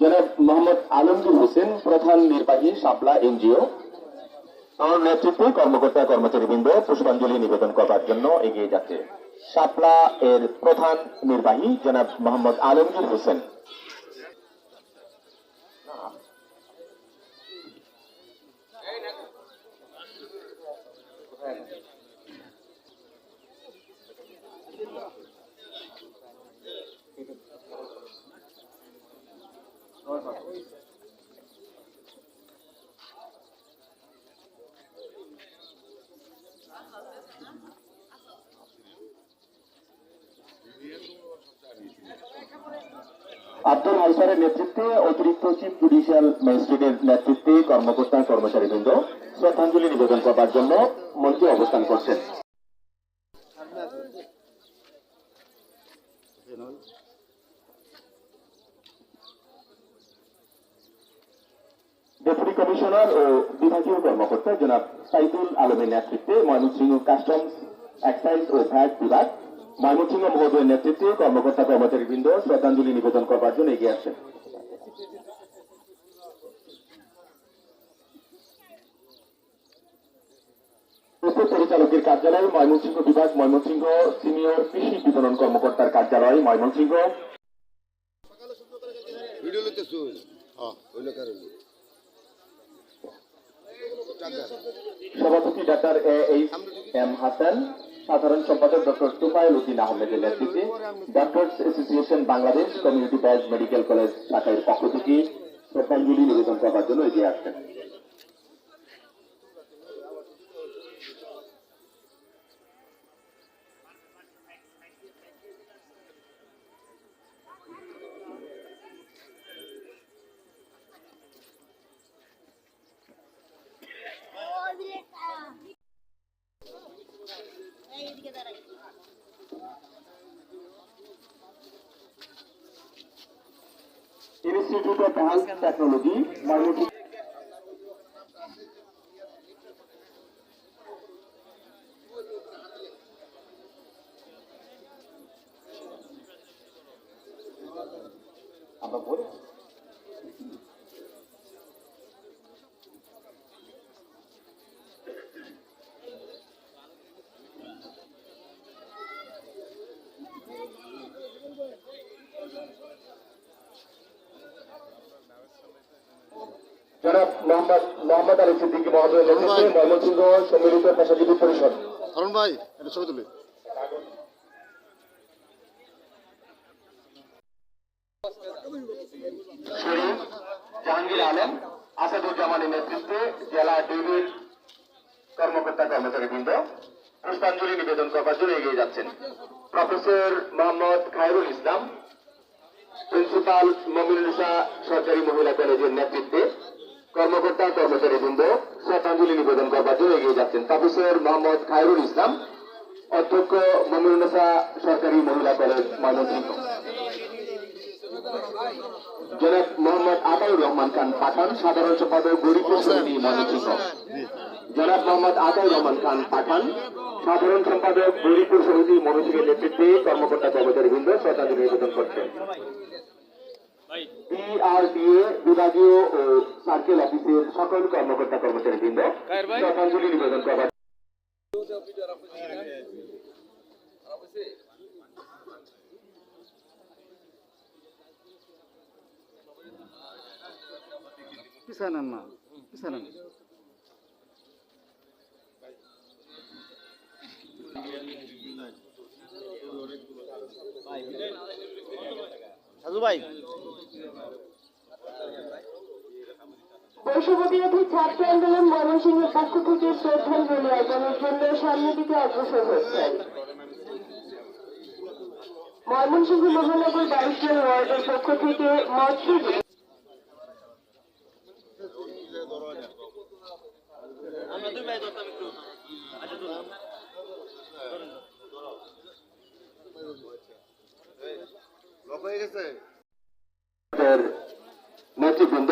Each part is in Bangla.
জনাব মোহাম্মদ আলমগীর হোসেন, প্রধান নির্বাহী শাপলা এনজিও। তার নেতৃত্বে কর্মকর্তা, কর্মচারীবৃন্দ পুষ্পাঞ্জলি নিবেদন করবার জন্য এগিয়ে যাচ্ছে। শাপলা এর প্রধান নির্বাহী জনাব মোহাম্মদ আলমগীর হোসেন। আব্দুল হাইসারের নেতৃত্বে অতিরিক্ত চিফ জুডিশিয়াল ম্যাজিস্ট্রেটের নেতৃত্বে কর্মকর্তা, কর্মচারীবৃন্দ শ্রদ্ধাঞ্জলি নিবেদন করবার জন্য মঞ্চে অবস্থান করছেন। ডেপুটি কমিশনার ও বিভাগীয় কর্মকর্তা জনাব সাইদুল আলমের নেতৃত্বে ময়মনসিংহ কাস্টমস এক্সাইজ ও ভ্যাট বিভাগ ময়মনসিংহ মহোদয়ের নেতৃত্বে কর্মকর্তা কর্মচারীবৃন্দ শ্রদ্ধাঞ্জলি নিবেদন করবার জন্য এগিয়ে আসছেন। পরিচালকের কার্যালয় ময়মনসিংহ বিভাগ ময়মনসিংহ সিনিয়র কৃষি বিপণন কর্মকর্তার কার্যালয় ময়মনসিংহ। সভাপতি doctor A H M Hasan. সাধারণ সম্পাদক ডক্টর তুফাইল উদ্দিন আহমেদের নেতৃত্বে doctors association Bangladesh community boys medical college ঢাকার পক্ষ থেকে শ্রদ্ধাঞ্জলি নিবেদন করার জন্য এগিয়ে আসছেন। institute of health technology জনাব মোহাম্মদ মোহাম্মদ আলী সিদ্দিকী মহোদয়ের নেতৃত্বে ময়মনসিংহ সম্মিলিত পেশাজীবী পরিষদ। হারুন ভাই এটা ছবি তুলি। জাহাঙ্গীর আলম আসাদুজ্জামানের নেতৃত্বে জেলা ডিবির কর্মকর্তা কর্মচারীবৃন্দ পুষ্পাঞ্জলি নিবেদন করবার জন্য এগিয়ে যাচ্ছেন। প্রফেসর মোহাম্মদ খায়রুল ইসলাম প্রিন্সিপাল মমিনুসা সরকারি মহিলা কলেজের নেতৃত্বে কর্মকর্তা কর্মচারীবৃন্দ শ্রদ্ধাঞ্জলি নিবেদন করবার জন্য এগিয়ে যাচ্ছেন। প্রফেসর মোহাম্মদ খায়রুল ইসলাম, অধ্যক্ষ মমিনুসা সরকারি মহিলা কলেজ, ময়মনসিংহ। জনাব মোহাম্মদ আতাউর রহমান খান পাঠান, সাধারণ সম্পাদক গরিব সমিতি ময়মনসিংহ। জনাব মোহাম্মদ আতাউর রহমান খান পাঠান, সাধারণ সম্পাদক গরিবপুর সমিতি মনোযোগের নেতৃত্বে কর্মকর্তা কর্মচারীবৃন্দ শ্রদ্ধাঞ্জলি নিবেদন করছেন। বিআরডিএ বিভাগীয় ও সার্কেল অফিসের সকল কর্মকর্তা কর্মচারীবৃন্দ শ্রদ্ধাঞ্জলি নিবেদন করবার পিছানেন না পিছানেন সাজু ভাই বৈষম্যবিরোধী ছাত্র আন্দোলন ময়মনসিংহের পক্ষ থেকে শ্রদ্ধাঞ্জলি অর্পণের জন্য সামনের দিকে অগ্রসর হচ্ছেন ময়মনসিংহ মহানগর বাইশ ওয়ার্ডের পক্ষ থেকে মৎস্য হয়ে গেছে। নেতৃবৃন্দ?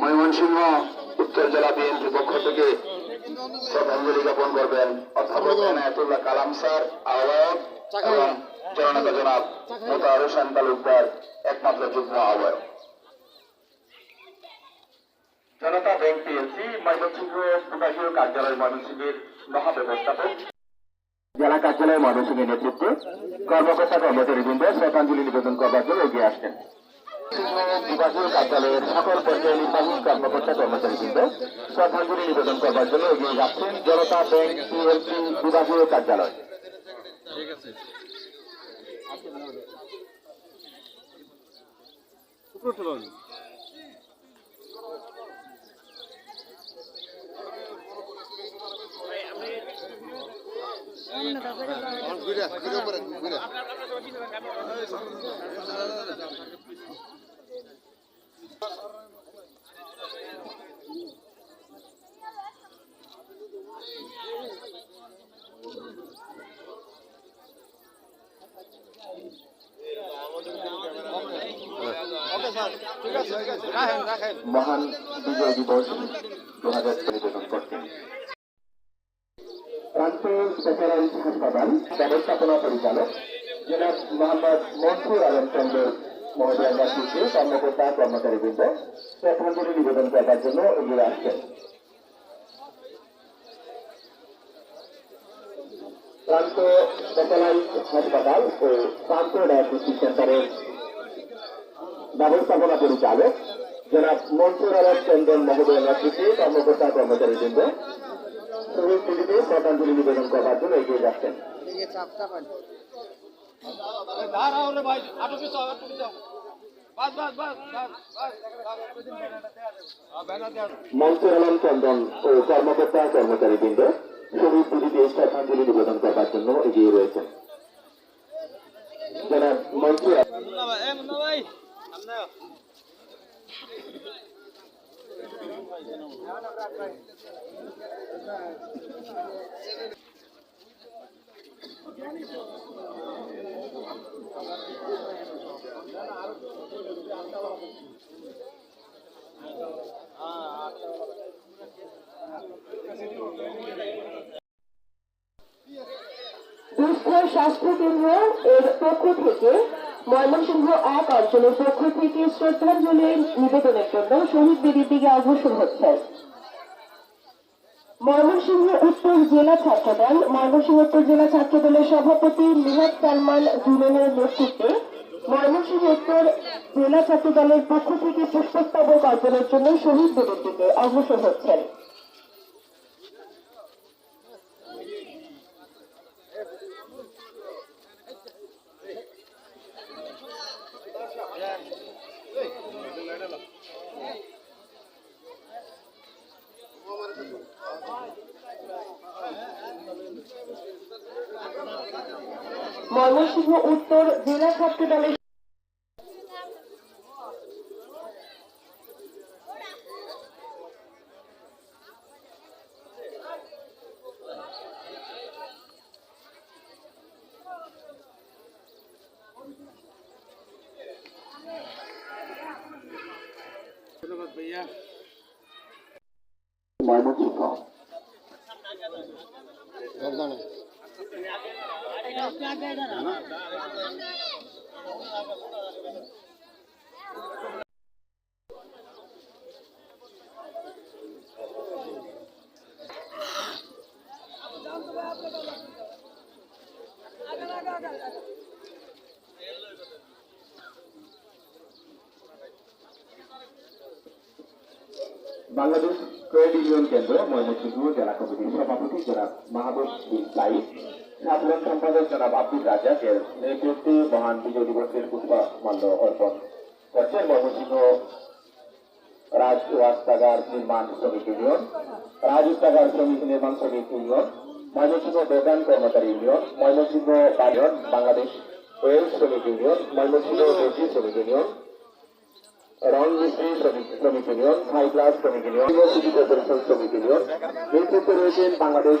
ময়মনসিংহ উত্তর জেলা বিএনপি পক্ষ থেকে শ্রদ্ধাঞ্জলি জ্ঞাপন করবেন অধ্যাপক এনায়তুল্লাহ কালাম স্যার আহ্বায়ক এবং জননেতা জনাব মোতার হোসেন তালুকদার একমাত্র যুগ্ম আহ্বায়ক। জনতা ব্যাংক পিএলসি ময়মনসিংহ বিভাগীয় কার্যালয় ময়মনসিংহের মহাব্যবস্থাপক জেলা কার্যালয় ময়মনসিংহের নেতৃত্বে কর্মকর্তা কর্মচারীবৃন্দ শ্রদ্ধাঞ্জলি নিবেদন করবার জন্য এগিয়ে আসছেন। বিভাগীয় কার্যালয়ের সকল পর্যায়ে নির্বাহী কর্মকর্তা কর্মচারীবৃন্দ শ্রদ্ধাঞ্জলি নিবেদন করবার জন্য এগিয়ে যাচ্ছেন জনতা ব্যাংক পিএলসি বিভাগীয় কার্যালয়। ঠিক আছে মহান বিজয় দিবস দু হাজার নিবেদন করছেন প্রান্ত স্পেশালাইজ হাসপাতাল ব্যবস্থাপনা পরিচালক জনাব মোহাম্মদ মনসুর আলম চন্দ্র মহোদয়ের নেতৃত্বে কর্মকর্তা, কর্মচারীবৃন্দ, শ্রদ্ধাঞ্জলি নিবেদন করবার জন্য এগিয়ে আসছেন। প্রান্ত স্পেশালাইজ হাসপাতাল ও প্রান্ত ডায়াগনস্টিক সেন্টারের ব্যবস্থাপনা পরিচালক জনাব মনসুর আলম চন্দন মহোদয়ের নেতৃত্বে কর্মকর্তা, কর্মচারীবৃন্দ শহীদ দিদিতে শ্রদ্ধাঞ্জলি নিবেদন করবার জন্য এগিয়ে যাচ্ছেন। দাঁড়াও রে ভাই আটু পিছাও আটু পিছাও। বাস বাস বাস বাস বাস ব্যানার দেওয়া। মনসুর আলম চন্দন ও কর্মকর্তা কর্মচারীবৃন্দ শহীদ দিদিতে শ্রদ্ধাঞ্জলি নিবেদন করবার জন্য এগিয়ে রয়েছেন। জনাব মনসুর দুস্থ স্বাস্থ্য কেন্দ্র এর পক্ষ থেকে ময়মনসিংহ এক অঞ্চলের পক্ষ থেকে শ্রদ্ধাঞ্জলি নিবেদনের জন্য শহীদ বেদির দিকে অগ্রসর হচ্ছে। ময়মনসিংহ উত্তর জেলা ছাত্রদল, ময়মনসিংহ উত্তর জেলা ছাত্রদলের সভাপতি মিহাদ সালমান জুনেনের নেতৃত্বে ময়মনসিংহ উত্তর জেলা ছাত্রদলের পক্ষ থেকে পুষ্পস্তবক অর্জনের জন্য শহীদ বেদির দিকে অগ্রসর হচ্ছেন ময়মনসিংহ উত্তর জেলা ছাত্র দলের ময়মনসিংহ। বাংলাদেশ ট্রেড ইউনিয়ন কেন্দ্র ময়মনসিংহ জেলা কমিটির সভাপতি জনাব মাহবুব বিন সাইদ সাধারণ সম্পাদক জনাব আব্দুল রাজাকের নেতৃত্বে মহান বিজয় দিবসের পুষ্পমাল্য অর্পণ করছেন ময়মনসিংহ রাজ রাস্তাগার নির্মাণ শ্রমিক ইউনিয়ন রাজস্তাগার শ্রমিক নির্মাণ শ্রমিক ইউনিয়ন, ময়মনসিংহ বেতন কর্মচারী ইউনিয়ন, ময়মনসিংহ বায়ন বাংলাদেশ ওয়েল শ্রমিক ইউনিয়ন, ময়মনসিংহ দর্জি শ্রমিক ইউনিয়ন রং মিস্ত্রি শ্রমিক ইউনিয়ন, হাই ক্লাস শ্রমিক ইউনিয়ন, ইউনিভার্সিটি কর্পোরেশন শ্রমিক ইউনিয়ন, নেতৃত্বে রয়েছেন বাংলাদেশ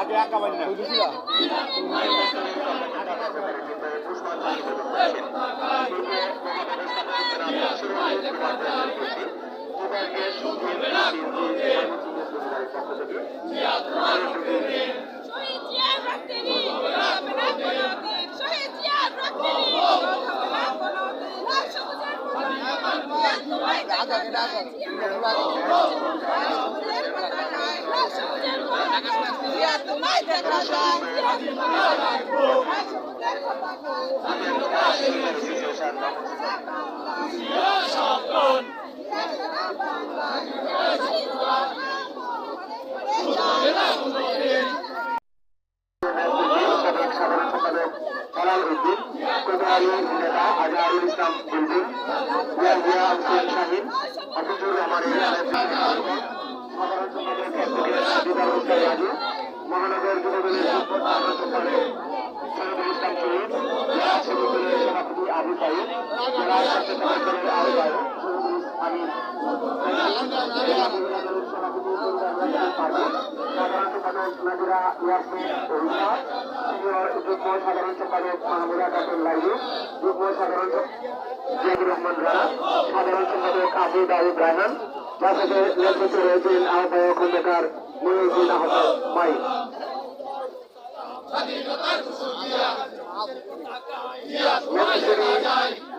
আগে রক্তেরই হবে না কোনোদিন বাংলা শহীদ জিয়ার সাবেক সাধারণ হেলাল উদ্দিন, কোতোয়ালি নেতা আজহারুল ইসলাম বুলবুল ইয়াহিয়া হোসেন শাহিন হাফিজুর রহমানের সাধারণ সম্পাদক অ্যাডভোকেট দিদার হোসেন রাজু, মহানগর যুবদলের সাধারণ সম্পাদক সৈয়দুল ইসলাম শহীদ, জেলা শ্রমিক সভাপতি আবু সাইদ, জেলা স্বেচ্ছাসেবক আহ্বায়ক শহীদুল যুগ্ম সাধারণ সম্পাদক মাহমুদা কাকুর লাইলু যুগ্ম সাধারণ জিয়াদুর রহমান রানা সাধারণ সম্পাদক আবু দাউদ রায়হান তার সাথে নেতৃত্বে রয়েছেন আহ্বায়ক খন্দকার মহিউদ্দিন আহমেদ মাই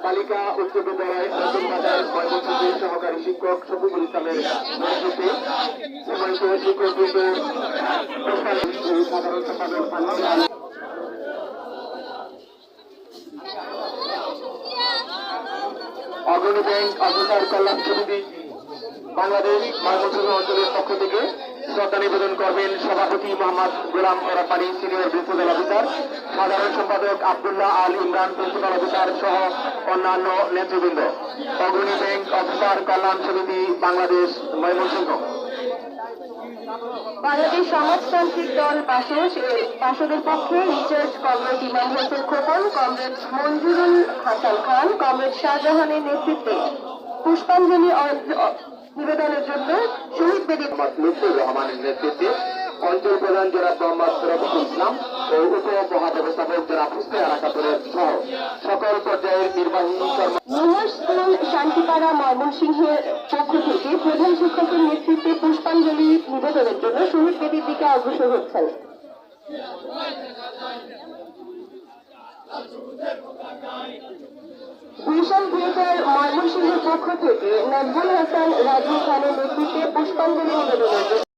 বালিকা উচ্চ বিদ্যালয় সহকারী শিক্ষক শফিকুল ইসলামের অগ্রণী ব্যাংক অফিসার কল্যাণ সমিতি বাংলাদেশ ময়মনসিংহ অঞ্চলের পক্ষ থেকে শ্রদ্ধা নিবেদন করবেন সভাপতি মোহাম্মদ গোলাম ওরাপানি সিনিয়র প্রিন্সিপাল অফিসার, সাধারণ সম্পাদক আবদুল্লাহ আল ইমরান প্রিন্সিপাল অফিসার সহ অন্যান্য নেতৃবৃন্দ। অগ্রণী ব্যাংক অফিসার কল্যাণ সমিতি বাংলাদেশ ময়মনসিংহ। বাংলাদেশ সমাজতান্ত্রিক দল বাসস বাসদের পক্ষে recharge comrade Imam Hossain Khokon, comrade Manjurul Hasan Khan, comrade শাহজাহানের নেতৃত্বে পুষ্পাঞ্জলি নিবেদনের জন্য শহীদ বেদী মোহাম্মদ লুৎফুর রহমানের নেতৃত্বে অঞ্চল প্রধান জনাব মোহাম্মদ রফিকুল ইসলাম ও উপ মহাব্যবস্থাপক জনাব হুসনে আরাকাতুরের সহ সকল পর্যায়ের নির্বাহী স্কুল শান্তিপাড়া ময়মনসিংহের পক্ষ থেকে প্রধান শিক্ষকের নেতৃত্বে পুষ্পাঞ্জলি নিবেদনের জন্য শহীদ বেদির দিকে অগ্রসর হচ্ছেন। গুলশান থিয়েটার ময়মনসিংহের পক্ষ থেকে নজরুল হাসান রাজু খানের নেতৃত্বে পুষ্পাঞ্জলি নিবেদনের জন্য